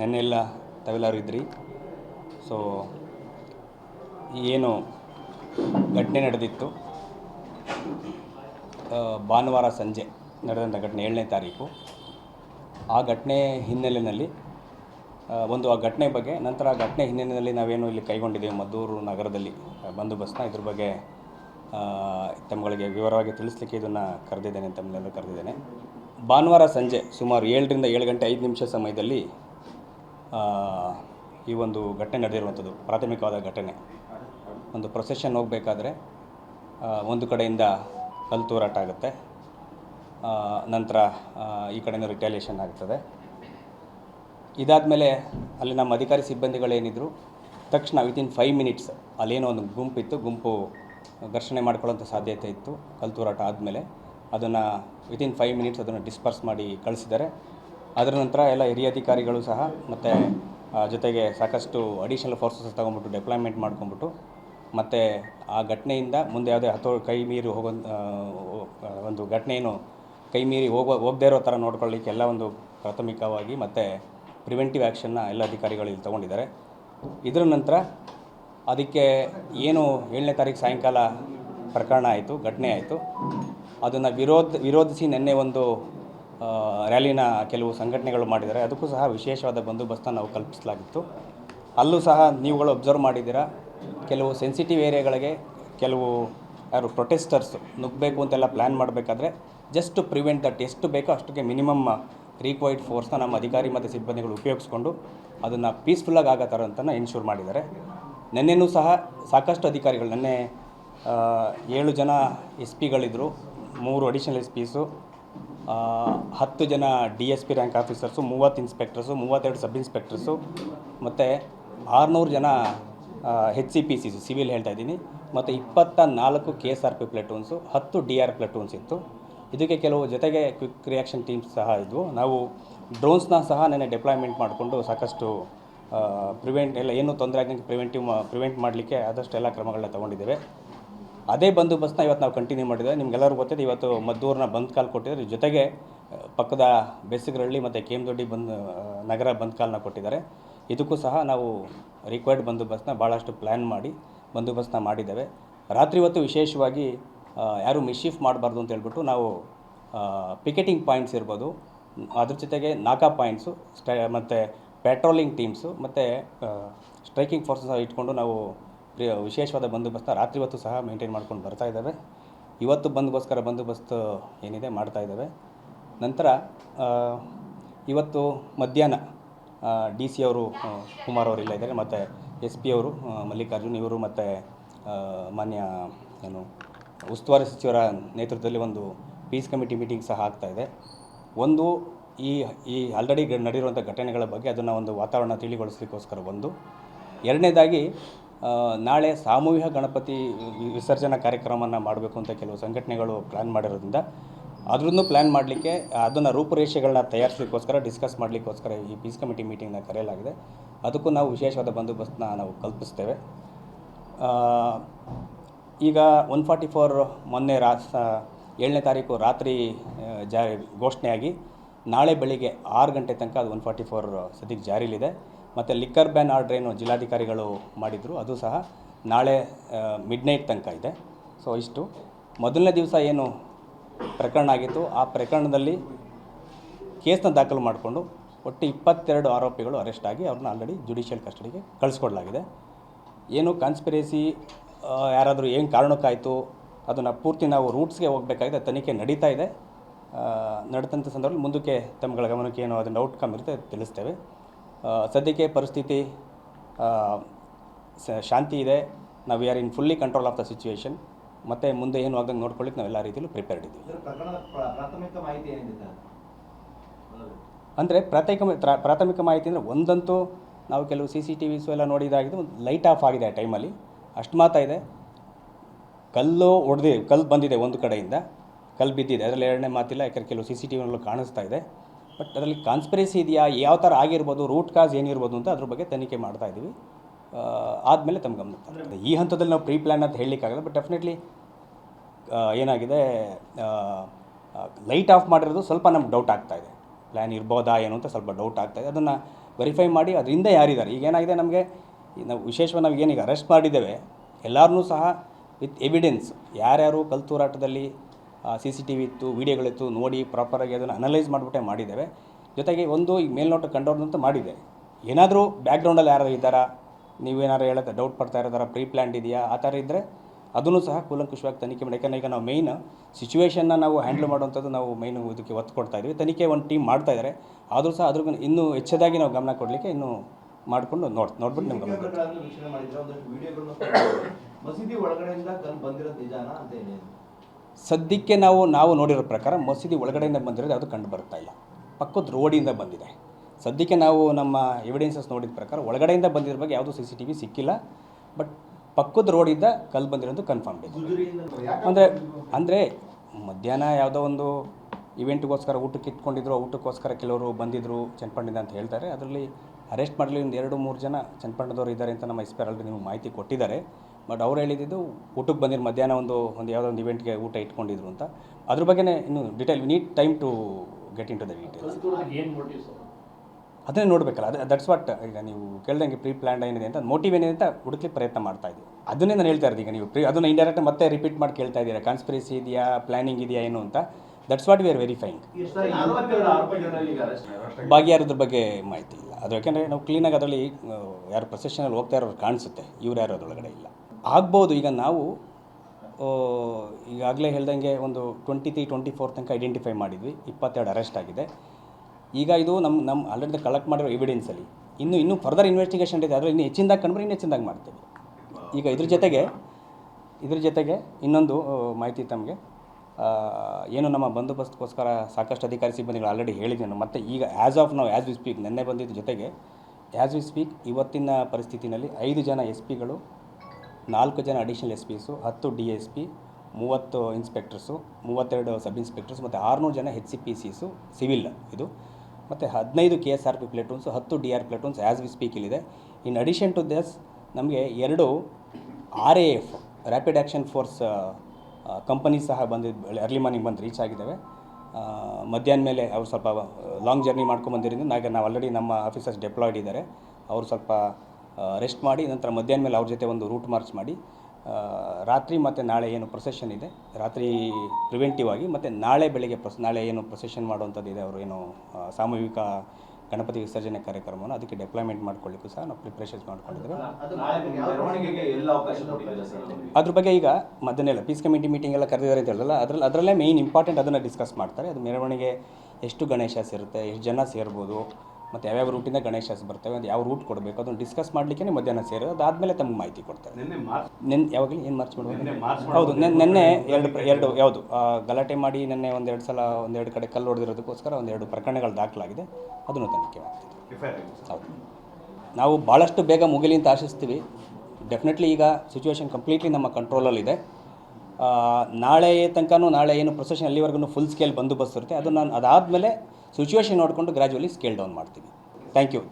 ನೆನ್ನೆಲ್ಲ ತಾವೆಲ್ಲರೂ ಇದ್ರಿ. ಸೊ ಏನು ಘಟನೆ ನಡೆದಿತ್ತು. ಭಾನುವಾರ ಸಂಜೆ ನಡೆದಂಥ ಘಟನೆ ಏಳನೇ ತಾರೀಕು. ಆ ಘಟನೆ ಹಿನ್ನೆಲೆಯಲ್ಲಿ ಒಂದು ಆ ಘಟನೆ ಬಗ್ಗೆ, ನಂತರ ಆ ಘಟನೆ ಹಿನ್ನೆಲೆಯಲ್ಲಿ ನಾವೇನು ಇಲ್ಲಿ ಕೈಗೊಂಡಿದ್ದೇವೆ? ಮದ್ದೂರು ನಗರದಲ್ಲಿ ಬಂದೋಬಸ್ತನ ಇದ್ರ ಬಗ್ಗೆ ತಮ್ಮಗಳಿಗೆ ವಿವರವಾಗಿ ತಿಳಿಸ್ಲಿಕ್ಕೆ ಇದನ್ನು ಕರೆದಿದ್ದೇನೆ ತಮ್ಮನ್ನೆಲ್ಲರೂ ಕರೆದಿದ್ದೇನೆ. ಭಾನುವಾರ ಸಂಜೆ ಸುಮಾರು ಏಳರಿಂದ ಏಳು ಗಂಟೆ ಐದು ನಿಮಿಷ ಸಮಯದಲ್ಲಿ ಈ ಒಂದು ಘಟನೆ ನಡೆದಿರುವಂಥದ್ದು, ಪ್ರಾಥಮಿಕವಾದ ಘಟನೆ. ಒಂದು ಪ್ರೊಸೆಷನ್ ಹೋಗಬೇಕಾದ್ರೆ ಒಂದು ಕಡೆಯಿಂದ ಕಲ್ಲು ತೂರಾಟ ಆಗುತ್ತೆ. ನಂತರ ಈ ಕಡೆಯಿಂದ ರಿಟ್ಯಾಲಿಯೇಷನ್ ಆಗ್ತದೆ. ಇದಾದಮೇಲೆ ಅಲ್ಲಿ ನಮ್ಮ ಅಧಿಕಾರಿ ಸಿಬ್ಬಂದಿಗಳೇನಿದ್ರು, ತಕ್ಷಣ ವಿತಿನ್ ಫೈವ್ ಮಿನಿಟ್ಸ್ ಅಲ್ಲೇನೋ ಒಂದು ಗುಂಪಿತ್ತು, ಗುಂಪು ಘರ್ಷಣೆ ಮಾಡ್ಕೊಳ್ಳೋಂಥ ಸಾಧ್ಯತೆ ಇತ್ತು ಕಲ್ತೂರಾಟ ಆದಮೇಲೆ. ಅದನ್ನು ವಿತಿನ್ ಫೈವ್ ಮಿನಿಟ್ಸ್ ಅದನ್ನು ಡಿಸ್ಪರ್ಸ್ ಮಾಡಿ ಕಳಿಸಿದ್ದಾರೆ. ಅದರ ನಂತರ ಎಲ್ಲ ಹಿರಿಯ ಅಧಿಕಾರಿಗಳು ಸಹ ಮತ್ತು ಜೊತೆಗೆ ಸಾಕಷ್ಟು ಅಡಿಷನಲ್ ಫೋರ್ಸಸ್ ತೊಗೊಂಬಿಟ್ಟು ಡೆಪ್ಲಾಯ್ಮೆಂಟ್ ಮಾಡ್ಕೊಂಬಿಟ್ಟು ಮತ್ತು ಆ ಘಟನೆಯಿಂದ ಮುಂದೆ ಯಾವುದೇ ಹತೋ ಕೈ ಮೀರಿ ಹೋಗೋ ಒಂದು ಘಟನೆಯನ್ನು ಕೈ ಮೀರಿ ಹೋಗೋ ಹೋಗದೇ ಇರೋ ಥರ ನೋಡ್ಕೊಳ್ಳಿಕ್ಕೆ ಎಲ್ಲ ಒಂದು ಪ್ರಾಥಮಿಕವಾಗಿ ಮತ್ತು ಪ್ರಿವೆಂಟಿವ್ ಆ್ಯಕ್ಷನ್ನ ಎಲ್ಲ ಅಧಿಕಾರಿಗಳು ಇಲ್ಲಿ ತೊಗೊಂಡಿದ್ದಾರೆ. ಇದರ ನಂತರ ಅದಕ್ಕೆ ಏನು ಏಳನೇ ತಾರೀಕು ಸಾಯಂಕಾಲ ಪ್ರಕರಣ ಆಯಿತು, ಘಟನೆ ಆಯಿತು. ಅದನ್ನು ವಿರೋಧ, ವಿರೋಧಿಸಿ ನಿನ್ನೆ ಒಂದು ರ್ಯಾಲಿನ ಕೆಲವು ಸಂಘಟನೆಗಳು ಮಾಡಿದ್ದಾರೆ. ಅದಕ್ಕೂ ಸಹ ವಿಶೇಷವಾದ ಬಂದೋಬಸ್ತ ನಾವು ಕಲ್ಪಿಸಲಾಗಿತ್ತು. ಅಲ್ಲೂ ಸಹ ನೀವುಗಳು ಅಬ್ಸರ್ವ್ ಮಾಡಿದ್ದೀರಾ? ಕೆಲವು ಸೆನ್ಸಿಟಿವ್ ಏರಿಯಾಗಳಿಗೆ ಕೆಲವು ಯಾರು ಪ್ರೊಟೆಸ್ಟರ್ಸ್ ನುಗ್ಗಬೇಕು ಅಂತೆಲ್ಲ ಪ್ಲ್ಯಾನ್ ಮಾಡಬೇಕಾದ್ರೆ ಜಸ್ಟ್ ಟು ಪ್ರಿವೆಂಟ್ ದಟ್ ಎಷ್ಟು ಬೇಕೋ ಅಷ್ಟಕ್ಕೆ ಮಿನಿಮಮ್ ರಿಕ್ವೈರ್ಡ್ ಫೋರ್ಸ್ನ ನಮ್ಮ ಅಧಿಕಾರಿ ಮತ್ತು ಸಿಬ್ಬಂದಿಗಳು ಉಪಯೋಗಿಸ್ಕೊಂಡು ಅದನ್ನು ಪೀಸ್ಫುಲ್ಲಾಗಿ ಆಗೋ ಥರ ಅಂತನ ಇನ್ಶೂರ್ ಮಾಡಿದ್ದಾರೆ. ನಿನ್ನೆನೂ ಸಹ ಸಾಕಷ್ಟು ಅಧಿಕಾರಿಗಳು, ನೆನ್ನೆ ಏಳು ಜನ ಎಸ್ ಪಿಗಳಿದ್ದರು ಮೂರು ಅಡಿಷನಲ್ ಎಸ್ ಪಿಸು ಹತ್ತು ಜನ D S P rank officers ಮೂವತ್ತು ಇನ್ಸ್ಪೆಕ್ಟರ್ಸು ಮೂವತ್ತೆರಡು ಸಬ್ ಇನ್ಸ್ಪೆಕ್ಟರ್ಸು ಮತ್ತು ಆರುನೂರು ಜನ H C P C civil ಹೇಳ್ತಾ ಇದ್ದೀನಿ. ಮತ್ತು ಇಪ್ಪತ್ತ ನಾಲ್ಕು K S R P platoons ಹತ್ತು ಡಿ ಆರ್ ಪ್ಲೆಟೂನ್ಸ್ ಇತ್ತು. ಇದಕ್ಕೆ ಕೆಲವು ಜೊತೆಗೆ ಕ್ವಿಕ್ ರಿಯಾಕ್ಷನ್ ಟೀಮ್ಸ್ ಸಹ ಇದ್ವು. ನಾವು ಡ್ರೋನ್ಸ್ನ ಸಹ ನೆನೆ ಡೆಪ್ಲಾಯ್ಮೆಂಟ್ ಮಾಡಿಕೊಂಡು ಸಾಕಷ್ಟು ಪ್ರಿವೆಂಟ್ ಎಲ್ಲ ಏನೂ ತೊಂದರೆ ಆಗದಂಗೆ ಪ್ರಿವೆಂಟಿವ್ ಪ್ರಿವೆಂಟ್ ಮಾಡಲಿಕ್ಕೆ ಆದಷ್ಟು ಎಲ್ಲ ಕ್ರಮಗಳನ್ನ ತೊಗೊಂಡಿದ್ದೇವೆ. ಅದೇ ಬಂದೋಬಸ್ತನ್ನ ಇವತ್ತು ನಾವು ಕಂಟಿನ್ಯೂ ಮಾಡಿದ್ದೇವೆ ನಿಮ್ಗೆಲ್ಲರೂ ಗೊತ್ತಿದೆ ಇವತ್ತು ಮದ್ದೂರನ್ನ ಬಂದ್ ಕಾಲ್ ಕೊಟ್ಟಿದ್ದಾರೆ. ಜೊತೆಗೆ ಪಕ್ಕದ ಬೆಸ್ಸಿಗರಳ್ಳಿ ಮತ್ತು ಕೇಮದೊಡ್ಡಿ ಬಂದ್ ಆ, ನಗರ ಬಂದ್ ಕಾಲನ್ನ ಕೊಟ್ಟಿದ್ದಾರೆ. ಇದಕ್ಕೂ ಸಹ ನಾವು ರಿಕ್ವೈರ್ಡ್ ಬಂದೋಬಸ್ತನ್ನ ಭಾಳಷ್ಟು ಪ್ಲ್ಯಾನ್ ಮಾಡಿ ಬಂದೋಬಸ್ತ್ನ ಮಾಡಿದ್ದೇವೆ. ರಾತ್ರಿ ಹೊತ್ತು ವಿಶೇಷವಾಗಿ ಯಾರು ಮಿಶೀಫ್ ಮಾಡಬಾರ್ದು ಅಂತ ಹೇಳ್ಬಿಟ್ಟು ನಾವು ಪಿಕೆಟಿಂಗ್ ಪಾಯಿಂಟ್ಸ್ ಇರ್ಬೋದು ಅದ್ರ ಜೊತೆಗೆ ನಾಕಾ ಪಾಯಿಂಟ್ಸು ಸ್ಟ ಮತ್ತು ಪ್ಯಾಟ್ರೋಲಿಂಗ್ ಟೀಮ್ಸು ಮತ್ತು ಸ್ಟ್ರೈಕಿಂಗ್ ಫೋರ್ಸಸ್ ಇಟ್ಕೊಂಡು ನಾವು ವಿಶೇಷವಾದ ಬಂದೋಬಸ್ತ ರಾತ್ರಿ ಹೊತ್ತು ಸಹ ಮೇಂಟೈನ್ ಮಾಡ್ಕೊಂಡು ಬರ್ತಾ ಇದ್ದಾವೆ. ಇವತ್ತು ಬಂದ್ಗೋಸ್ಕರ ಬಂದೋಬಸ್ತ್ ಏನಿದೆ ಮಾಡ್ತಾ ಇದ್ದಾವೆ. ನಂತರ ಇವತ್ತು ಮಧ್ಯಾಹ್ನ ಡಿ ಸಿ ಅವರು ಕುಮಾರ್ ಅವರು ಇದ್ದಾರೆ, ಮತ್ತು ಎಸ್ ಪಿ ಅವರು ಮಲ್ಲಿಕಾರ್ಜುನ್ ಇವರು, ಮತ್ತು ಮಾನ್ಯ, ಏನು, ಉಸ್ತುವಾರಿ ಸಚಿವರ ನೇತೃತ್ವದಲ್ಲಿ ಒಂದು ಪೀಸ್ ಕಮಿಟಿ ಮೀಟಿಂಗ್ ಸಹ ಆಗ್ತಾ ಇದೆ. ಒಂದು ಈ ಈ ಆಲ್ರೆಡಿ ನಡೆದಿರುವಂಥ ಘಟನೆಗಳ ಬಗ್ಗೆ ಅದನ್ನು ಒಂದು ವಾತಾವರಣ ತಿಳಿಗೊಳಿಸಲಿಕ್ಕೋಸ್ಕರ ಒಂದು. ಎರಡನೇದಾಗಿ ನಾಳೆ ಸಾಮೂಹಿಕ ಗಣಪತಿ ವಿಸರ್ಜನಾ ಕಾರ್ಯಕ್ರಮವನ್ನು ಮಾಡಬೇಕು ಅಂತ ಕೆಲವು ಸಂಘಟನೆಗಳು ಪ್ಲ್ಯಾನ್ ಮಾಡಿರೋದ್ರಿಂದ ಅದರನ್ನು ಪ್ಲ್ಯಾನ್ ಮಾಡಲಿಕ್ಕೆ, ಅದನ್ನು ರೂಪುರೇಷೆಗಳನ್ನ ತಯಾರಿಸಲಿಕ್ಕೋಸ್ಕರ ಡಿಸ್ಕಸ್ ಮಾಡಲಿಕ್ಕೋಸ್ಕರ ಈ ಪೀಸ್ ಕಮಿಟಿ ಮೀಟಿಂಗ್ನ ಕರೆಯಲಾಗಿದೆ. ಅದಕ್ಕೂ ನಾವು ವಿಶೇಷವಾದ ಬಂದೋಬಸ್ತನ್ನ ನಾವು ಕಲ್ಪಿಸ್ತೇವೆ. ಈಗ ಒನ್ ಫಾರ್ಟಿ ಫೋರ್ ಮೊನ್ನೆ ರಾ ಏಳನೇ ತಾರೀಕು ರಾತ್ರಿ ಜಾರಿ ಘೋಷಣೆಯಾಗಿ, ನಾಳೆ ಬೆಳಿಗ್ಗೆ ಆರು ಗಂಟೆ ತನಕ ಅದು ಒನ್ ಫಾರ್ಟಿ ಫೋರ್ ಸದ್ಯಕ್ಕೆ ಜಾರಿಲಿದೆ. ಮತ್ತು ಲಿಕ್ಕರ್ ಬ್ಯಾನ್ ಆರ್ಡ್ರ್ ಏನು ಜಿಲ್ಲಾಧಿಕಾರಿಗಳು ಮಾಡಿದರು, ಅದು ಸಹ ನಾಳೆ ಮಿಡ್ ನೈಟ್ ತನಕ ಇದೆ. ಸೊ ಇಷ್ಟು. ಮೊದಲನೇ ದಿವಸ ಏನು ಪ್ರಕರಣ ಆಗಿತ್ತು, ಆ ಪ್ರಕರಣದಲ್ಲಿ ಕೇಸ್ನ ದಾಖಲು ಮಾಡಿಕೊಂಡು ಒಟ್ಟು ಇಪ್ಪತ್ತೆರಡು ಆರೋಪಿಗಳು ಅರೆಸ್ಟ್ ಆಗಿ ಅವ್ರನ್ನ ಆಲ್ರೆಡಿ ಜುಡಿಷಿಯಲ್ ಕಸ್ಟಡಿಗೆ ಕಳಿಸ್ಕೊಡ್ಲಾಗಿದೆ. ಏನು ಕಾನ್ಸ್ಪಿರೇಸಿ ಯಾರಾದರೂ ಏನು ಕಾರಣಕ್ಕಾಯಿತು, ಅದನ್ನು ಪೂರ್ತಿ ನಾವು ರೂಟ್ಸ್ಗೆ ಹೋಗಬೇಕಾಗಿದೆ, ತನಿಖೆ ನಡೀತಾ ಇದೆ. ನಡೆದಂಥ ಸಂದರ್ಭದಲ್ಲಿ ಮುಂದಕ್ಕೆ ತಮ್ಮಗಳ ಗಮನಕ್ಕೆ ಏನು ಅದನ್ನು ಔಟ್ಕಮ್ ಇರುತ್ತೆ, ತಿಳಿಸ್ತೇವೆ. ಸದ್ಯಕ್ಕೆ ಪರಿಸ್ಥಿತಿ ಶಾಂತಿ ಇದೆ. ನಾವು we are in fully control of the situation ಮತ್ತು ಮುಂದೆ ಏನು ಆಗಂಗೆ ನೋಡ್ಕೊಳ್ಳಿಕ್ಕೆ ನಾವೆಲ್ಲ ಎಲ್ಲ ರೀತಿಯಲ್ಲೂ ಪ್ರಿಪೇರ್ಡ್ ಇದ್ದೀವಿ. ಅಂದರೆ ಪ್ರಾಥಮಿಕ ಪ್ರಾಥಮಿಕ ಮಾಹಿತಿ ಅಂದರೆ ಒಂದಂತೂ ನಾವು ಕೆಲವು ಸಿ ಸಿ ಟಿ ವಿಸು ಎಲ್ಲ ನೋಡಿದಾಗಿದ್ದು ಒಂದು ಲೈಟ್ ಆಫ್ ಆಗಿದೆ ಆ ಟೈಮಲ್ಲಿ ಅಷ್ಟು ಮಾತ್ರ ಇದೆ. ಕಲ್ಲು ಹೊಡೆದಿ ಕಲ್ಲು ಬಂದಿದೆ ಒಂದು ಕಡೆಯಿಂದ. ಕಲ್ಲು ಬಿದ್ದಿದೆ. ಅದರಲ್ಲಿ ಎರಡನೇ ಮಾತಿಲ್ಲ ಯಾಕಂದರೆ ಕೆಲವು ಸಿ ಸಿ ಟಿ ವಿನಲ್ಲೂ ಕಾಣಿಸ್ತಾ ಇದೆ. ಬಟ್ ಅದರಲ್ಲಿ ಕಾನ್ಸ್ಪಿರಸಿ ಇದೆಯಾ? ಯಾವ ಥರ ಆಗಿರ್ಬೋದು? ರೂಟ್ ಕಾಸ್ ಏನಿರ್ಬೋದು ಅಂತ ಅದ್ರ ಬಗ್ಗೆ ತನಿಖೆ ಮಾಡ್ತಾ ಇದ್ದೀವಿ. ಆದಮೇಲೆ ತಮ್ಮ ಗಮನ. ಈ ಹಂತದಲ್ಲಿ ನಾವು ಪ್ರೀ ಪ್ಲ್ಯಾನ್ ಅಂತ ಹೇಳಲಿಕ್ಕಾಗಲ್ಲ ಬಟ್ ಡೆಫಿನೆಟ್ಲಿ ಏನಾಗಿದೆ ಲೈಟ್ ಆಫ್ ಮಾಡಿರೋದು ಸ್ವಲ್ಪ ನಮ್ಗೆ ಡೌಟ್ ಆಗ್ತಾ ಇದೆ. ಪ್ಲ್ಯಾನ್ ಇರ್ಬೋದಾ ಏನು ಅಂತ ಸ್ವಲ್ಪ ಡೌಟ್ ಆಗ್ತಾ ಇದೆ. ಅದನ್ನು ವೆರಿಫೈ ಮಾಡಿ ಅದರಿಂದ ಯಾರಿದ್ದಾರೆ? ಈಗ ಏನಾಗಿದೆ ನಮಗೆ ನಾವು ವಿಶೇಷವಾಗಿ ನಾವು ಏನೀಗ ಅರೆಸ್ಟ್ ಮಾಡಿದ್ದೇವೆ ಎಲ್ಲರನ್ನೂ ಸಹ ವಿತ್ ಎವಿಡೆನ್ಸ್ ಯಾರ್ಯಾರು ಕಲ್ತೂರಾಟದಲ್ಲಿ ಸಿ ಸಿ ಟಿ ವಿ ಇತ್ತು ವೀಡಿಯೋಗಳಿತ್ತು ನೋಡಿ ಪ್ರಾಪರಾಗಿ ಅದನ್ನು ಅನಲೈಸ್ ಮಾಡಿಬಿಟ್ಟೆ ಮಾಡಿದ್ದೇವೆ. ಜೊತೆಗೆ ಒಂದು ಈ ಮೇಲ್ನೋಟ ಕಂಡವ್ರನ್ನಂತೂ ಮಾಡಿದೆ. ಏನಾದರೂ ಬ್ಯಾಕ್ಗ್ರೌಂಡಲ್ಲಿ ಯಾರು ಇದ್ದಾರಾ? ನೀವೇನಾರು ಹೇಳೋದು ಡೌಟ್ ಪಡ್ತಾ ಇರೋದಾರ? ಪ್ರೀ ಪ್ಲ್ಯಾಂಡ್ ಇದೆಯಾ? ಆ ಥರ ಇದ್ದರೆ ಅದನ್ನು ಸಹ ಕೂಲಂಕುಷವಾಗಿ ತನಿಖೆ ಮಾಡಿ. ಯಾಕಂದರೆ ಈಗ ನಾವು ಮೇಯ್ನ್ ಸಿಚುವೇಷನ್ನ ನಾವು ಹ್ಯಾಂಡಲ್ ಮಾಡುವಂಥದ್ದು ನಾವು ಮೇಯ್ನ್ ಇದಕ್ಕೆ ಒತ್ತು ಕೊಡ್ತಾ ಇದ್ವಿ ತನಿಖೆ ಒಂದು ಟೀಮ್ ಮಾಡ್ತಾ ಇದ್ದಾರೆ ಆದರೂ ಸಹ ಅದ್ರ ಇನ್ನೂ ಹೆಚ್ಚದಾಗಿ ನಾವು ಗಮನ ಕೊಡಲಿಕ್ಕೆ ಇನ್ನೂ ಮಾಡಿಕೊಂಡು ನೋಡ್, ನೋಡ್ಬಿಟ್ಟು ನಿಮ್ಗೆ ಗಮನ ಮಸೀದಿ ಒಳಗಡೆಯಿಂದ ಬಂದಿರೋ ಬಂದಿರೋದು ನಿಜಾನಾ ಅಂತ ಹೇಳಿ ಸದ್ಯಕ್ಕೆ ನಾವು ನಾವು ನೋಡಿರೋ ಪ್ರಕಾರ ಮಸೀದಿ ಒಳಗಡೆಯಿಂದ ಬಂದಿರೋದು ಯಾವುದು ಕಂಡು ಬರ್ತಾ ಇಲ್ಲ. ಪಕ್ಕದ ರೋಡಿಂದ ಬಂದಿದೆ. ಸದ್ಯಕ್ಕೆ ನಾವು ನಮ್ಮ ಎವಿಡೆನ್ಸಸ್ ನೋಡಿದ ಪ್ರಕಾರ ಒಳಗಡೆಯಿಂದ ಬಂದಿರೋ ಬಗ್ಗೆ ಯಾವುದೂ ಸಿ ಸಿ ಟಿ ವಿ ಸಿಕ್ಕಿಲ್ಲ. ಬಟ್ ಪಕ್ಕದ ರೋಡಿಂದ ಕಲ್ಲು ಬಂದಿರೋದು ಕನ್ಫರ್ಮ್ ಇದೆ. ಅಂದರೆ ಅಂದರೆ ಮಧ್ಯಾಹ್ನ ಯಾವುದೋ ಒಂದು ಇವೆಂಟ್ಗೋಸ್ಕರ ಊಟಕ್ಕೆ ಇಟ್ಕೊಂಡಿದ್ರು, ಊಟಕ್ಕೋಸ್ಕರ ಕೆಲವರು ಬಂದಿದ್ದರು ಚನ್ನಪಟ್ಟಣದಿಂದ ಅಂತ ಹೇಳ್ತಾರೆ. ಅದರಲ್ಲಿ ಅರೆಸ್ಟ್ ಮಾಡಲಿ ಒಂದು ಎರಡು ಮೂರು ಜನ ಚನ್ಪಂಡದವರು ಇದ್ದಾರೆ ಅಂತ ನಮ್ಮ ಎಸ್ ಪಿ ಆಲ್ರೆಡಿ ನಿಮಗೆ ಮಾಹಿತಿ ಕೊಟ್ಟಿದ್ದಾರೆ. ಬಟ್ ಅವ್ರು ಹೇಳಿದ್ದು ಊಟಕ್ಕೆ ಬಂದಿರೋ ಮಧ್ಯಾಹ್ನ ಒಂದು ಒಂದು ಯಾವುದೋ ಒಂದು ಇವೆಂಟ್ಗೆ ಊಟ ಇಟ್ಕೊಂಡಿದ್ರು ಅಂತ. ಅದ್ರ ಬಗ್ಗೆನೇ ಇನ್ನು detail need time to get into the details ಅದನ್ನೇ ನೋಡಬೇಕಲ್ಲ ಅದೇ ದಟ್ಸ್ ವಾಟ್ ಈಗ ನೀವು ಕೇಳ್ದಂಗೆ ಪ್ರೀ ಪ್ಲ್ಯಾಂಡ್ ಏನಿದೆ ಅಂತ ಮೋಟಿವ್ ಏನಿದೆ ಅಂತ ಹುಡುಕ್ಲಿಕ್ಕೆ ಪ್ರಯತ್ನ ಮಾಡ್ತಾ ಇದ್ದೀವಿ. ಅದನ್ನೇ ನಾನು ಹೇಳ್ತಾ ಇರೋದು ಈಗ ನೀವು ಪ್ರೀ ಅದನ್ನು ಇಂಡೈರೆಕ್ಟ್ ಮತ್ತೆ ರಿಪೀಟ್ ಮಾಡಿ ಕೇಳ್ತಾ ಇದ್ದೀರಾ ಕಾನ್ಸ್ಪಿರಸಿ ಇದೆಯಾ ಪ್ಲಾನಿಂಗ್ ಇದೆಯಾ ಏನು ಅಂತ that's what we are verifying ಭಾಗಿಯಾರದ್ರ ಬಗ್ಗೆ ಮಾಹಿತಿ ಇಲ್ಲ. ಅದು ಯಾಕೆಂದರೆ ನಾವು ಕ್ಲೀನಾಗಿ ಅದರಲ್ಲಿ ಯಾರು ಪ್ರೊಸೆಷನಲ್ಲಿ ಹೋಗ್ತಾ ಇರೋರು ಕಾಣಿಸುತ್ತೆ ಇವ್ರು ಯಾರು ಅದರೊಳಗಡೆ ಇಲ್ಲ. ಆಗ್ಬೋದು. ಈಗ ನಾವು ಈಗಾಗಲೇ ಹೇಳ್ದಂಗೆ ಒಂದು ಟ್ವೆಂಟಿ ತ್ರೀ ಟ್ವೆಂಟಿ ಫೋರ್ ತನಕ ಐಡೆಂಟಿಫೈ ಮಾಡಿದ್ವಿ. ಇಪ್ಪತ್ತೆರಡು ಅರೆಸ್ಟ್ ಆಗಿದೆ. ಈಗ ಇದು ನಮ್ಮ ನಮ್ಮ ಆಲ್ರೆಡಿ ಕಲೆಕ್ಟ್ ಮಾಡಿರೋ ಎವಿಡೆನ್ಸಲ್ಲಿ ಇನ್ನು, ಇನ್ನೂ ಫರ್ದರ್ ಇನ್ವೆಸ್ಟಿಗೇಷನ್ ಇದೆ. ಅದರಲ್ಲಿ ಇನ್ನು ಹೆಚ್ಚಿನದಾಗಿ ಕಂಡ್ರೆ ಇನ್ನೂ ಹೆಚ್ಚಿನದಾಗಿ ಮಾಡ್ತೀವಿ. ಈಗ ಇದ್ರ ಜೊತೆಗೆ ಇದ್ರ ಜೊತೆಗೆ ಇನ್ನೊಂದು ಮಾಹಿತಿ ತಮಗೆ. ಏನು ನಮ್ಮ ಬಂದೋಬಸ್ತ್ಗೋಸ್ಕರ ಸಾಕಷ್ಟು ಅಧಿಕಾರಿ ಸಿಬ್ಬಂದಿಗಳು ಆಲ್ರೆಡಿ ನಾನು. ಮತ್ತೆ ಈಗ ಆ್ಯಸ್ ಆಫ್ ನಾವು ಆ್ಯಸ್ ವಿ ಸ್ಪೀಕ್ ನೆನ್ನೆ ಬಂದಿದ್ದ ಜೊತೆಗೆ ಆ್ಯಸ್ ವಿ ಸ್ಪೀಕ್ ಇವತ್ತಿನ ಪರಿಸ್ಥಿತಿನಲ್ಲಿ ಐದು ಜನ ಎಸ್ ಪಿಗಳು ನಾಲ್ಕು ಜನ ಅಡಿಷನಲ್ ಎಸ್ ಪಿಸು ಹತ್ತು ಡಿ ಎಸ್ ಪಿ ಮೂವತ್ತು ಇನ್ಸ್ಪೆಕ್ಟರ್ಸು ಮೂವತ್ತೆರಡು ಸಬ್ ಇನ್ಸ್ಪೆಕ್ಟರ್ಸ್ ಮತ್ತು ಆರುನೂರು ಜನ H C P Cs civil ಇದು. ಮತ್ತು ಹದಿನೈದು K S R P platoons ಹತ್ತು D R platoons as we speak ಇಲ್ಲಿದೆ ಇನ್ ಅಡಿಷನ್ ಟು ದಿಸ್ ನಮಗೆ ಎರಡು R A F rapid action force company ಸಹ ಬಂದಿದ್ದು ಅರ್ಲಿ ಮಾರ್ನಿಂಗ್ ಬಂದು ರೀಚ್ ಆಗಿದ್ದಾವೆ. ಮಧ್ಯಾಹ್ನ ಮೇಲೆ ಅವ್ರು ಸ್ವಲ್ಪ ಲಾಂಗ್ ಜರ್ನಿ ಮಾಡ್ಕೊಂಡು ನಾಗ ನಾವು ಆಲ್ರೆಡಿ ನಮ್ಮ ಆಫೀಸರ್ಸ್ ಡೆಪ್ಲಾಯ್ಡ್ ಇದ್ದಾರೆ. ಅವರು ಸ್ವಲ್ಪ ರೆಸ್ಟ್ ಮಾಡಿ ನಂತರ ಮಧ್ಯಾಹ್ನ ಮೇಲೆ ಅವ್ರ ಜೊತೆ ಒಂದು ರೂಟ್ ಮಾರ್ಚ್ ಮಾಡಿ ರಾತ್ರಿ ಮತ್ತು ನಾಳೆ ಏನು ಪ್ರೊಸೆಷನ್ ಇದೆ ರಾತ್ರಿ ಪ್ರಿವೆಂಟಿವ್ ಆಗಿ ಮತ್ತು ನಾಳೆ ಬೆಳಗ್ಗೆ ಪ್ರೊಸ್ ನಾಳೆ ಏನು ಪ್ರೊಸೆಷನ್ ಮಾಡುವಂಥದ್ದು ಇದೆ ಅವರು ಏನು ಸಾಮೂಹಿಕ ಗಣಪತಿ ವಿಸರ್ಜನೆ ಕಾರ್ಯಕ್ರಮವನ್ನು ಅದಕ್ಕೆ ಡೆಪ್ಲಾಯ್ಮೆಂಟ್ ಮಾಡ್ಕೊಳ್ಳಿಕ್ಕೂ ಸಹ ನಾವು ಪ್ರಿಪ್ರೇಷನ್ಸ್ ಮಾಡ್ಕೊಂಡಿದ್ದೇವೆ. ಅದ್ರ ಬಗ್ಗೆ ಈಗ ಮಧ್ಯಾಹ್ನ ಪೀಸ್ ಕಮಿಟಿ ಮೀಟಿಂಗ್ ಎಲ್ಲ ಕರೆದಿದ್ದಾರೆ ಅಂತ ಹೇಳಿದ್ರಲ್ಲ ಅದ್ರಲ್ಲಿ ಅದರಲ್ಲೇ ಮೇಯ್ನ್ ಇಂಪಾರ್ಟೆಂಟ್ ಅದನ್ನು ಡಿಸ್ಕಸ್ ಮಾಡ್ತಾರೆ ಅದು ಮೆರವಣಿಗೆ ಎಷ್ಟು ಗಣೇಶ ಸೇರುತ್ತೆ ಎಷ್ಟು ಜನ ಸೇರ್ಬೋದು ಮತ್ತು ಯಾವ್ಯಾವ ರೂಟಿಂದ ಗಣೇಶಸ್ ಬರ್ತವೆ ಅದು ಯಾವ ರೂಟ್ ಕೊಡಬೇಕು ಅದನ್ನು ಡಿಸ್ಕಸ್ ಮಾಡಲಿಕ್ಕೆ ಮಧ್ಯಾಹ್ನ ಸೇರೋದು ಅದಾದಮೇಲೆ ತಮಗೆ ಮಾಹಿತಿ ಕೊಡ್ತಾರೆ. ನಿನ್ನೆ ನೆನ್ ಯಾವಾಗಲೂ ಏನು ಮಾರ್ಚ್ ಮಾಡುವ ಹೌದು ನಿನ್ನೆ ಎರಡು ಎರಡು ಯಾವುದು? ಗಲಾಟೆ ಮಾಡಿ ನೆನ್ನೆ ಒಂದೆರಡು ಸಲ ಒಂದೆರಡು ಕಡೆ ಕಲ್ಲು ಹೊಡೆದಿರೋದಕ್ಕೋಸ್ಕರ ಒಂದೆರಡು ಪ್ರಕರಣಗಳು ದಾಖಲಾಗಿದೆ. ಅದನ್ನು ತನಿಖೆ ಮಾಡ್ತೀವಿ. ಹೌದು. ನಾವು ಭಾಳಷ್ಟು ಬೇಗ ಮುಗಿಲಿ ಅಂತ ಆಶಿಸ್ತೀವಿ. ಡೆಫಿನೆಟ್ಲಿ ಈಗ ಸಿಚುವೇಶನ್ ಕಂಪ್ಲೀಟ್ಲಿ ನಮ್ಮ ಕಂಟ್ರೋಲಲ್ಲಿದೆ ನಾಳೆ ತನಕನೂ ನಾಳೆ ಏನು ಪ್ರೊಸೆಷನ್ ಅಲ್ಲಿವರೆಗೂ ಫುಲ್ ಸ್ಕೇಲ್ ಬಂದು ಬಂದೋಬಸ್ತ್ ಇರುತ್ತೆ. ನಾನು ಅದಾದಮೇಲೆ ಸಿಚುವೇಶನ್ ನೋಡಿಕೊಂಡು ಗ್ರ್ಯಾಜುವಲಿ ಸ್ಕೇಲ್ ಡೌನ್ ಮಾಡ್ತೀವಿ. Thank you